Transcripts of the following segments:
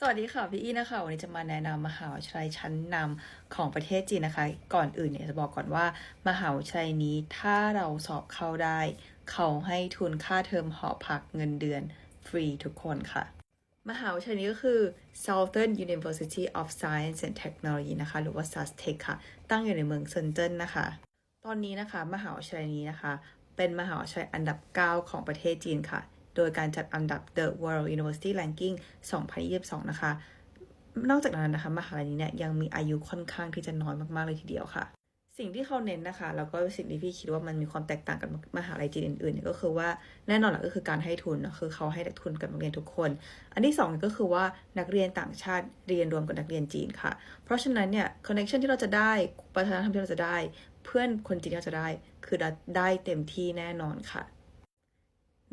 สวัสดีค่ะพี่อี้นะคะ วันนี้จะมาแนะนำมหาวิทยาลัยชั้นนำของประเทศจีนนะคะ ก่อนอื่นเนี่ยจะบอกก่อนว่ามหาวิทยาลัยนี้ถ้าเราสอบเข้าได้ เขาให้ทุนค่าเทอมหอพักเงินเดือนฟรีทุกคนค่ะ มหาวิทยาลัยนี้ก็คือ Southern University of Science and Technology นะคะ หรือว่า SUSTEC ค่ะ ตั้งอยู่ในเมืองเซินเจิ้นนะคะ ตอนนี้นะคะ มหาวิทยาลัยนี้นะคะ เป็นมหาวิทยาลัยอันดับ 9 ของประเทศจีนค่ะ โดยการจัดอันดับ The World University Ranking 2022 นะคะ นอกจากนั้นนะคะมหาลัยนี้เนี่ยยังมีอายุค่อนข้างที่จะน้อยมากๆเลยทีเดียวค่ะ สิ่งที่เขาเน้นนะคะ แล้วก็สิ่งที่พี่คิดว่ามันมีความแตกต่างกับมหาลัยจีนอื่นๆเนี่ยก็คือว่าแน่นอนแหละก็คือการให้ทุนคือเขาให้ทุนกับนักเรียนทุกคน อันที่สองก็คือว่านักเรียนต่างชาติเรียนรวมกับนักเรียนจีนค่ะ เพราะฉะนั้นเนี่ยคอนเน t ชันที่เราจะได้วัฒนธรรมที่เราจะได้ เพื่อนคนจีนที่เราจะได้ คือได้เต็มที่แน่นอนค่ะ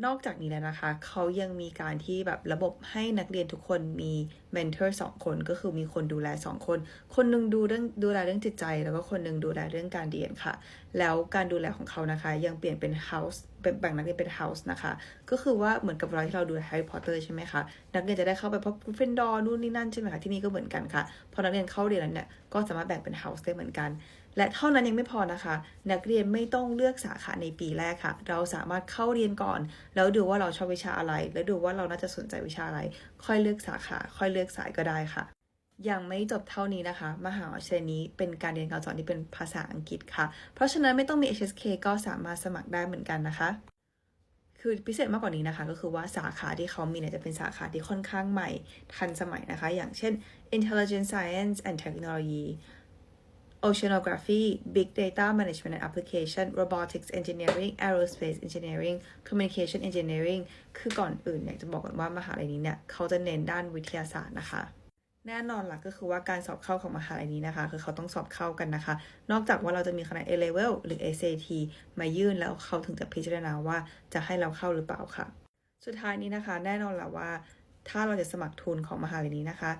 นอกจากนี้แล้วนะคะ เขายังมีการที่แบบระบบให้นักเรียนทุกคนมีเมนเทอร์สองคนก็คือมีคนดูแลสองคน คนหนึงดูเรื่องดูแลเรื่องจิตใจ แล้วก็คนหนึงดูแลเรื่องการเรียนค่ะ แล้วการดูแลของเขานะคะ ยังเปลี่ยนเป็น house เป็นแบ่งนักเรียนเป็น house นะคะ ก็คือว่าเหมือนกับเราที่เราดูแฮร์รี่พอตเตอร์ใช่ไหมคะ นักเรียนจะได้เข้าไปพบกริฟฟินดอร์นู่นนี่นั่นใช่ไหมคะ ที่นี่ก็เหมือนกันค่ะ พอนักเรียนเข้าเรียนแล้วเนี่ย ก็สามารถแบ่งเป็น house ได้เหมือนกัน และเท่านั้นยังไม่พอนะคะ นักเรียนไม่ต้องเลือกสาขาในปีแรกค่ะ เราสามารถเข้าเรียนก่อน แล้วดูว่าเราชอบวิชาอะไร แล้วดูว่าเราน่าจะสนใจวิชาอะไร ค่อยเลือกสาขา ค่อยเลือกสายก็ได้ค่ะ ยังไม่จบเท่านี้นะคะ มหาวิทยาลัยนี้เป็นการเรียนการสอนที่เป็นภาษาอังกฤษค่ะ เพราะฉะนั้นไม่ต้องมี HSK ก็สามารถสมัครได้เหมือนกันนะคะ คือพิเศษมากกว่านี้นะคะ ก็คือว่าสาขาที่เขามีเนี่ยจะเป็นสาขาที่ค่อนข้างใหม่ทันสมัยนะคะ อย่างเช่น Intelligent Science and Technology Oceanography Big Data Management and Application Robotics Engineering Aerospace Engineering Communication Engineering คือก่อนอื่นเนี่ยจะบอกก่อนว่ามหาลัยนี้เนี่ยเขาจะเน้นด้านวิทยาศาสตร์นะคะ แน่นอนล่ะก็คือว่าการสอบเข้าของมหาลัยนี้นะคะ คือเขาต้องสอบเข้ากันนะคะ นอกจากว่าเราจะมีคะแนน A level หรือ SAT มายื่นแล้วเขาถึงจะพิจารณาว่าจะให้เราเข้าหรือเปล่าค่ะ สุดท้ายนี้นะคะ แน่นอนแหละว่า ถ้าเราจะสมัครทุนของมหาลัยนี้นะคะ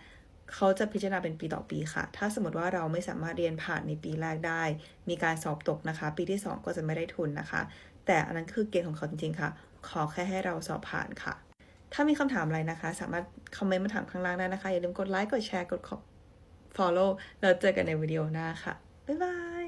เขาจะพิจารณาเป็นปีต่อปีค่ะ ถ้าสมมติว่าเราไม่สามารถเรียนผ่านในปีแรกได้ มีการสอบตกนะคะ ปีที่ 2 ก็จะไม่ได้ทุนนะคะ แต่อันนั้นคือเกณฑ์ของเขาจริงๆค่ะ ขอแค่ให้เราสอบผ่านค่ะ ถ้ามีคำถามอะไรนะคะ สามารถคอมเมนต์มาถามข้างล่างได้นะคะ อย่าลืมกดไลค์ กดแชร์ กด follow แล้วเจอกันในวิดีโอหน้าค่ะ บ๊ายบาย